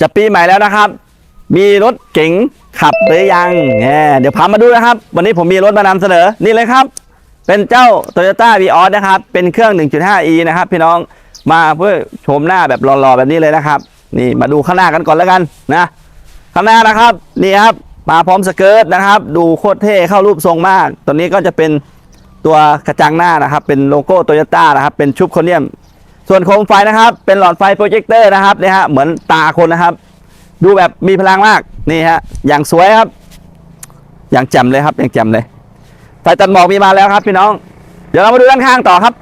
จะปีใหม่แล้วนะครับ มีรถเก๋งขับหรือยังแหมเดี๋ยวพามาดูนะครับ วันนี้ผมมีรถมานำเสนอนี่เลยครับ เป็นเจ้า Toyota v ีออสนะครับ เป็นเครื่อง 1.5e นะครับ พี่น้องมาเพื่อชมหน้าแบบหล่อๆแบบนี้เลยนะครับ นี่มาดูข้างหน้ากันก่อนแล้วกันนะข้างหน้านะครับนี่ครับมาพร้อมสเกิร์ตนะครับ ดูโคตรเท่เข้ารูปทรงมาก ตัวนี้ก็จะเป็นตัวกระจังหน้านะครับ เป็นโลโก้โตโยต้านะครับ เป็นชุบโครเนียม ส่วนโคมไฟนะครับ เป็นหลอดไฟโปรเจคเตอร์นะครับนี่ฮะเหมือนตาคนนะครับ ดูแบบมีพลังมากนี่ฮะอย่างสวยครับ อย่างแจ่มเลยครับอย่างแจ่มเลยไฟตัดหมอกมีมาแล้วครับ พี่น้อง เดี๋ยวเรามาดูด้านข้างต่อครับ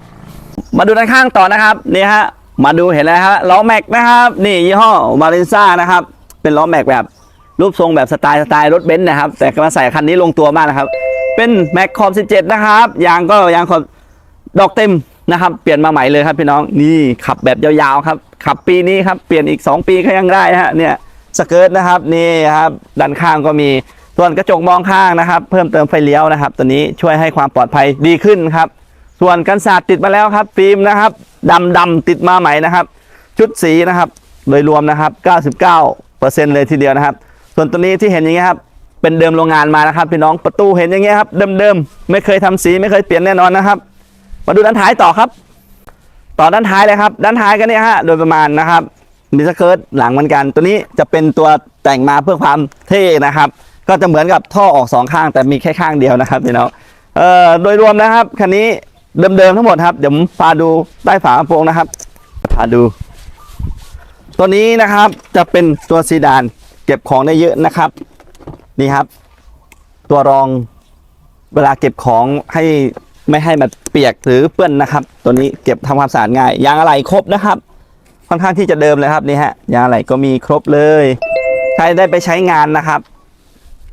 มาดูด้านข้างต่อนะครับนี่ฮะมาดูเห็นแล้วฮะล้อแม็กนะครับ นี่ยี่ห้อมารินซ่านะครับ เป็นล้อแม็กแบบรูปทรงแบบสไตล์สไตล์รถเบนซ์นะครับ แต่มาใส่คันนี้ลงตัวมากนะครับ เป็นแม็กคอม17 นะครับยางก็ยางขอบดอกเต็ม นะครับ เปลี่ยนมาใหม่เลยครับพี่น้องนี่ขับแบบยาวๆครับ ขับปีนี้ครับเปลี่ยนอีก 2 ปีก็ยังได้ฮะเนี่ยสเกิร์ตนะครับนี่ครับด้านข้างก็มีส่วนกระจกมองข้างนะครับ เพิ่มเติมไฟเลี้ยวนะครับ ตัวนี้ช่วยให้ความปลอดภัยดีขึ้นครับ ส่วนกันศาสตร์ติดมาแล้วครับฟิล์มนะครับดำดำติดมาใหม่นะครับ ชุดสีนะครับโดยรวมนะครับ 99%เลยทีเดียวนะครับ ส่วนตัวนี้ที่เห็นอย่างเงี้ยครับเป็นเดิมโรงงานมานะครับพี่น้องประตูเห็นอย่างเงี้ยครับเดิมๆไม่เคยทำสีไม่เคยเปลี่ยนแน่นอนนะครับ มาดูด้านท้ายต่อครับ ต่อด้านท้ายเลยครับ ด้านท้ายก็เนี่ยฮะโดยประมาณนะครับมีสเกิร์ตหลังเหมือนกัน ตัวนี้จะเป็นตัวแต่งมาเพื่อความเท่นะครับ ก็จะเหมือนกับท่อออกสองข้าง แต่มีแค่ข้างเดียวนะครับพี่น้องเอ่อโดยรวมนะครับคันนี้เดิมๆทั้งหมดครับเดี๋ยวผมพาดูใต้ฝากระโปรงนะครับพาดู ตัวนี้นะครับจะเป็นตัวซีดานเก็บของได้เยอะนะครับนี่ครับ ตัวรองเวลาเก็บของให้ ไม่ให้มันเปียกหรือเปื้อนนะครับ ตัวนี้เก็บทำความสะอาดง่ายยางอะไหล่ครบนะครับ ค่อนข้างที่จะเดิมเลยครับนี่ฮะยางอะไหล่ก็มีครบเลย ใครได้ไปใช้งานนะครับ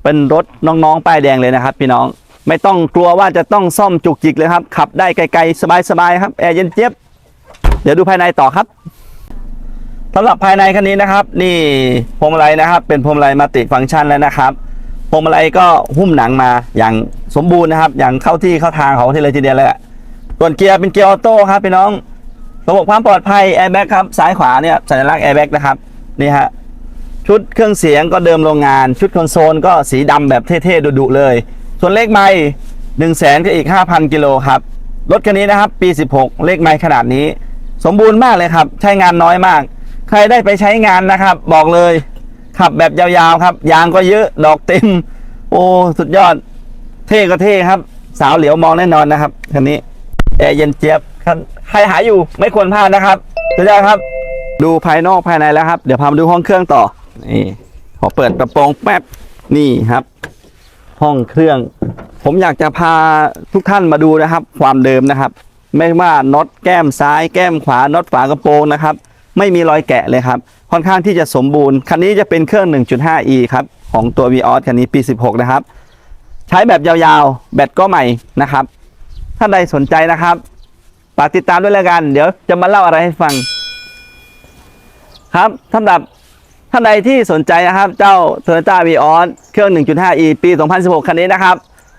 เป็นรถน้องๆป้ายแดงเลยนะครับ พี่น้องไม่ต้องกลัวว่าจะต้องซ่อมจุกจิกเลยครับ ขับได้ไกลๆสบายๆครับแอร์เย็นเจี๊ยบเดี๋ยวดูภายในต่อครับสำหรับภายในคันนี้นะครับ นี่พวงมาลัยนะครับ เป็นพวงมาลัยมัลติฟังก์ชันแล้วนะครับ วงมาลัยก็หุ้มหนังมาอย่างสมบูรณ์นะครับ อย่างเข้าที่เข้าทางของที่เลยทีเดียวเลยส่วนเกียร์เป็นเกียร์ออโต้ครับพี่น้อง ระบบความปลอดภัยแอร์แบ็กครับซ้ายขวาเนี่ยสัญลักษณ์แอร์แบ็กนะครับนี่ฮะชุดเครื่องเสียงก็เดิมโรงงาน ชุดคอนโซลก็สีดำแบบเท่ๆดุๆเลย ส่วนเลขไม้หนึ่งแสนก็อีก 5,000 กิโลครับรถคันนี้นะครับ ปี 16 เลขไม้ขนาดนี้ สมบูรณ์มากเลยครับ ใช้งานน้อยมาก ใครได้ไปใช้งานนะครับ บอกเลย ขับแบบยาวๆครับ ยางก็เยอะดอกเต็ม โอ้สุดยอด เท่ก็เท่ครับ สาวเหลียวมองแน่นอนนะครับคันนี้แอร์เย็นเจี๊ยบใครหาอยู่ไม่ควรพลาดนะครับสุดยอดครับ ดูภายนอกภายในแล้วครับ เดี๋ยวพามาดูห้องเครื่องต่อนี่ขอเปิดกระโปรงแป๊บนี่ครับ ห้องเครื่อง ผมอยากจะพาทุกท่านมาดูนะครับ ความเดิมนะครับ ไม่ว่าน็อตแก้มซ้ายแก้มขวาน็อตฝากระโปรงนะครับ ไม่มีรอยแกะเลยครับ ค่อนข้างที่จะสมบูรณ์ คันนี้จะเป็นเครื่อง 1.5e ครับของตัว v ีออสคันนี้ปี 16 นะครับ ใช้แบบยาวๆ แบตก็ใหม่นะครับท่านใดสนใจนะครับฝากติดตามด้วยแล้วกัน เดี๋ยวจะมาเล่าอะไรให้ฟัง ครับสำหรับท่านใดที่สนใจนะครับ เจ้า Toyota v ีออสเครื่อง 1.5e ปี 2016 คันนี้นะครับ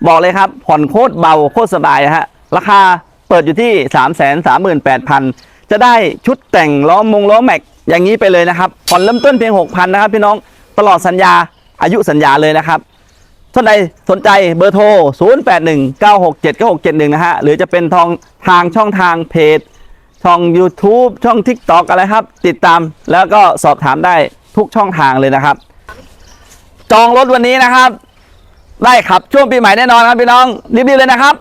บอกเลยครับ ผ่อนโคตรเบาโคตรสบายนะฮะราคาเปิดอยู่ที่ 338,000 จะได้ชุดแต่งล้อมงล้อแม็กอย่างนี้ไปเลยนะครับผ่อนเริ่มต้นเพียง 6,000นะครับพี่น้องตลอดสัญญาอายุสัญญาเลยนะครับท่านใดสนใจเบอร์โทร 0819679671 นะฮะ หรือจะเป็นทองทางช่องทางเพจ ช่อง YouTube ช่อง TikTok อะไรครับ ติดตามแล้วก็สอบถามได้ทุกช่องทางเลยนะครับ จองรถวันนี้นะครับ ได้ขับช่วงปีใหม่แน่นอนครับพี่น้อง รีบๆเลยนะครับ